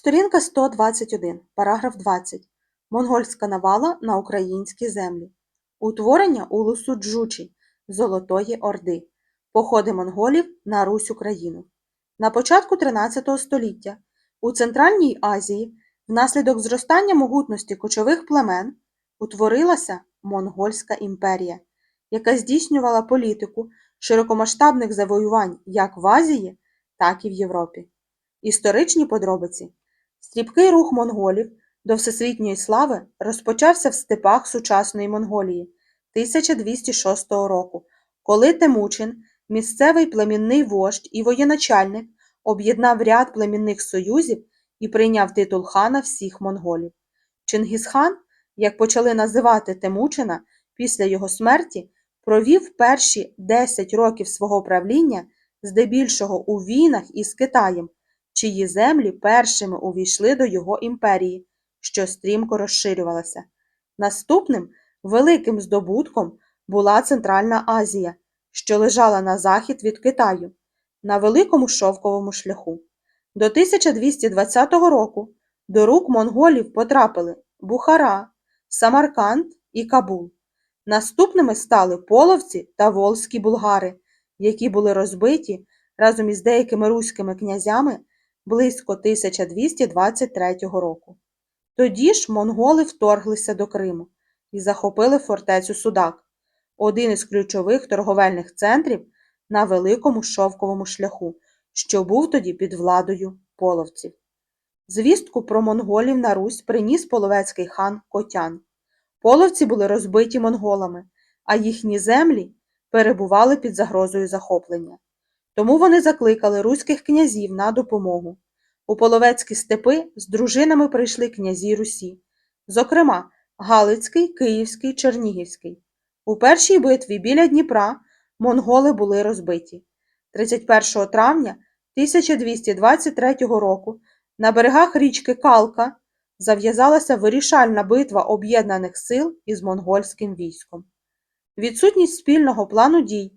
Сторінка 121, параграф 20. Монгольська навала на українські землі. Утворення улусу Джучі, Золотої Орди. Походи монголів на Русь Україну. На початку 13 століття у Центральній Азії внаслідок зростання могутності кочових племен утворилася Монгольська імперія, яка здійснювала політику широкомасштабних завоювань як в Азії, так і в Європі. Історичні подробиці. Стрібкий рух монголів до всесвітньої слави розпочався в степах сучасної Монголії 1206 року, коли Темучин, місцевий племінний вождь і воєначальник, об'єднав ряд племінних союзів і прийняв титул хана всіх монголів. Чингісхан, як почали називати Темучина після його смерті, провів перші 10 років свого правління здебільшого у війнах із Китаєм, чиї землі першими увійшли до його імперії, що стрімко розширювалася. Наступним великим здобутком була Центральна Азія, що лежала на захід від Китаю, на Великому шовковому шляху. До 1220 року до рук монголів потрапили Бухара, Самарканд і Кабул. Наступними стали половці та волзькі булгари, які були розбиті разом із деякими руськими князями близько 1223 року. Тоді ж монголи вторглися до Криму і захопили фортецю Судак, один із ключових торговельних центрів на Великому шовковому шляху, що був тоді під владою половців. Звістку про монголів на Русь приніс половецький хан Котян. Половці були розбиті монголами, а їхні землі перебували під загрозою захоплення. Тому вони закликали руських князів на допомогу. У половецькі степи з дружинами прийшли князі Русі, зокрема Галицький, Київський, Чернігівський. У першій битві біля Дніпра монголи були розбиті. 31 травня 1223 року на берегах річки Калка зав'язалася вирішальна битва об'єднаних сил із монгольським військом. Відсутність спільного плану дій,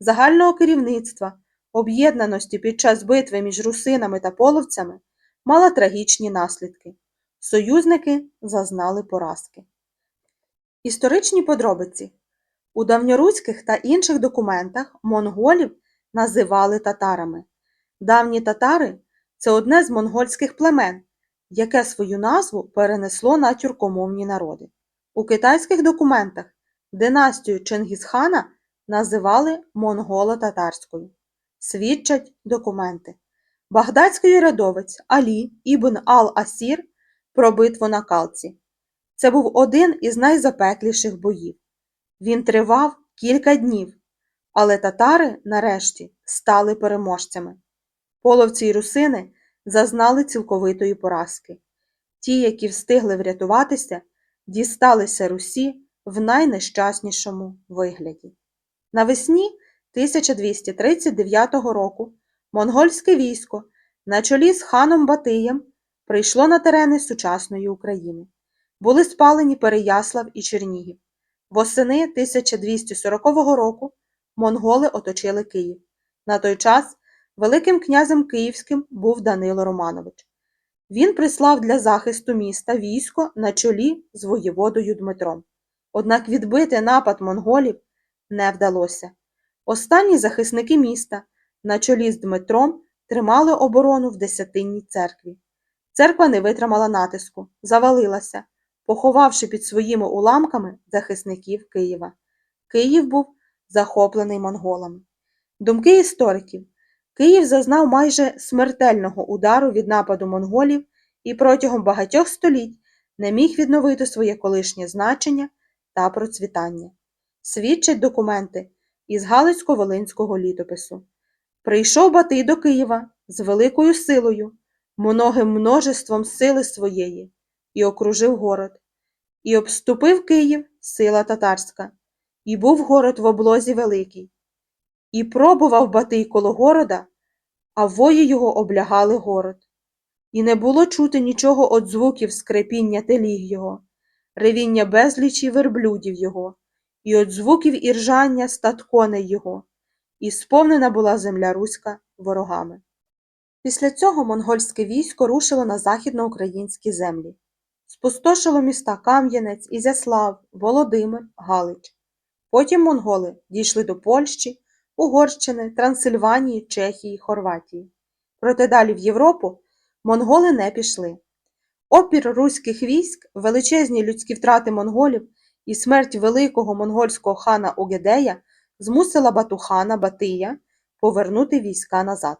загального керівництва, об'єднаності під час битви між русинами та половцями мала трагічні наслідки. Союзники зазнали поразки. Історичні подробиці у давньоруських та інших документах монголів називали татарами. Давні татари це одне з монгольських племен, яке свою назву перенесло на тюркомовні народи. У китайських документах династію Чингісхана називали монголо-татарською. Свідчать документи. Багдадський рядовець Алі Ібн ал-Асір про битву на Калці. Це був один із найзапекліших боїв. Він тривав кілька днів, але татари нарешті стали переможцями. Половці й русини зазнали цілковитої поразки. Ті, які встигли врятуватися, дісталися Русі в найнещаснішому вигляді. Навесні 1239 року монгольське військо на чолі з ханом Батиєм прийшло на терени сучасної України. Були спалені Переяслав і Чернігів. Восени 1240 року монголи оточили Київ. На той час Великим князем Київським був Данило Романович. Він прислав для захисту міста військо на чолі з воєводою Дмитром. Однак відбити напад монголів не вдалося. Останні захисники міста на чолі з Дмитром тримали оборону в Десятинній церкві. Церква не витримала натиску, завалилася, поховавши під своїми уламками захисників Києва. Київ був захоплений монголами. Думки істориків. Київ зазнав майже смертельного удару від нападу монголів і протягом багатьох століть не міг відновити своє колишнє значення та процвітання. Свідчать документи із Галицько-Волинського літопису. Прийшов Батий до Києва з великою силою, многим множеством сили своєї, і окружив город, і обступив Київ сила татарська, і був город в облозі великий. І пробував Батий коло города, а вої його облягали город. І не було чути нічого од звуків скрипіння теліг його, ревіння безлічі верблюдів його, і од звуків іржання стат коней його, і сповнена була земля руська ворогами. Після цього монгольське військо рушило на західноукраїнські землі. Спустошило міста Кам'янець, Ізяслав, Володимир, Галич. Потім монголи дійшли до Польщі, Угорщини, Трансильванії, Чехії, Хорватії. Проте далі в Європу монголи не пішли. Опір руських військ, величезні людські втрати монголів і смерть великого монгольського хана Огедея змусила Батухана Батия повернути війська назад.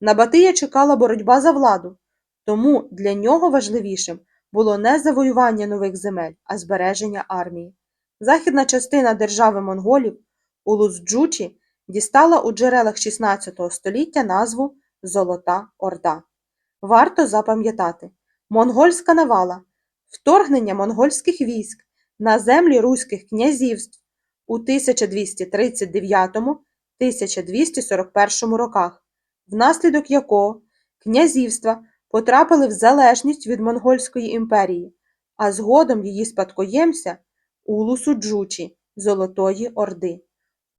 На Батия чекала боротьба за владу, тому для нього важливішим було не завоювання нових земель, а збереження армії. Західна частина держави монголів Улус-Джучі дістала у джерелах XVI століття назву Золота Орда. Варто запам'ятати монгольська навала, вторгнення монгольських військ на землі руських князівств у 1239-1241 роках, внаслідок якого князівства потрапили в залежність від Монгольської імперії, а згодом її спадкоємця Улусу Джучі Золотої Орди.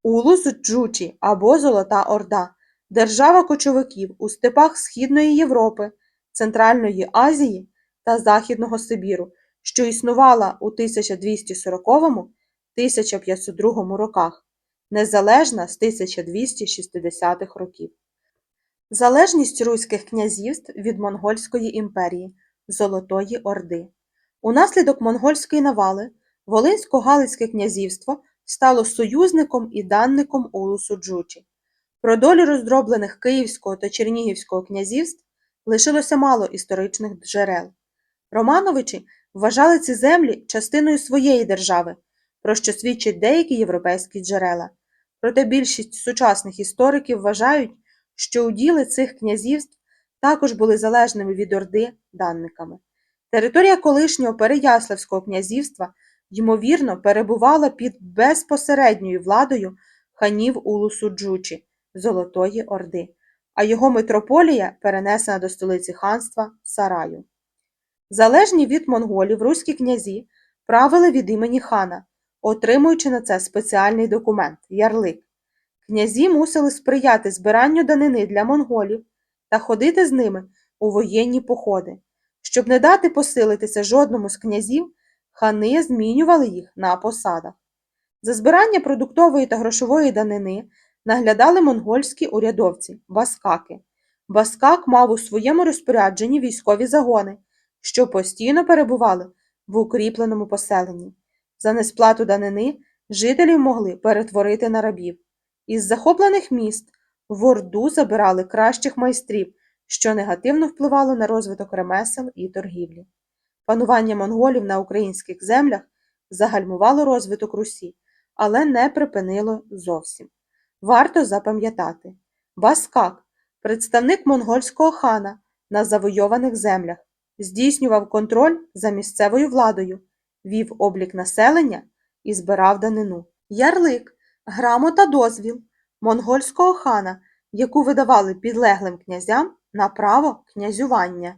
Улус Джучі або Золота Орда держава кочовиків у степах Східної Європи, Центральної Азії та Західного Сибіру, що існувала у 1240-1502 роках, незалежна з 1260-х років. Залежність руських князівств від Монгольської імперії Золотої Орди. Унаслідок монгольської навали Волинсько-Галицьке князівство стало союзником і данником Улусу Джучі. Про долю роздроблених Київського та Чернігівського князівств лишилося мало історичних джерел. Романовичі вважали ці землі частиною своєї держави, про що свідчать деякі європейські джерела. Проте більшість сучасних істориків вважають, що уділи цих князівств також були залежними від Орди данниками. Територія колишнього Переяславського князівства, ймовірно, перебувала під безпосередньою владою ханів Улусу Джучі Золотої Орди, а його митрополія перенесена до столиці ханства Сараю. Залежні від монголів руські князі правили від імені хана, отримуючи на це спеціальний документ ярлик. Князі мусили сприяти збиранню данини для монголів та ходити з ними у воєнні походи. Щоб не дати посилитися жодному з князів, хани змінювали їх на посадах. За збирання продуктової та грошової данини наглядали монгольські урядовці баскаки. Баскак мав у своєму розпорядженні військові загони, що постійно перебували в укріпленому поселенні. За несплату данини жителів могли перетворити на рабів. Із захоплених міст в Орду забирали кращих майстрів, що негативно впливало на розвиток ремесел і торгівлі. Панування монголів на українських землях загальмувало розвиток Русі, але не припинило зовсім. Варто запам'ятати Баскак, представник монгольського хана на завойованих землях, здійснював контроль за місцевою владою, вів облік населення і збирав данину. Ярлик грамота дозвіл монгольського хана, яку видавали підлеглим князям на право князювання.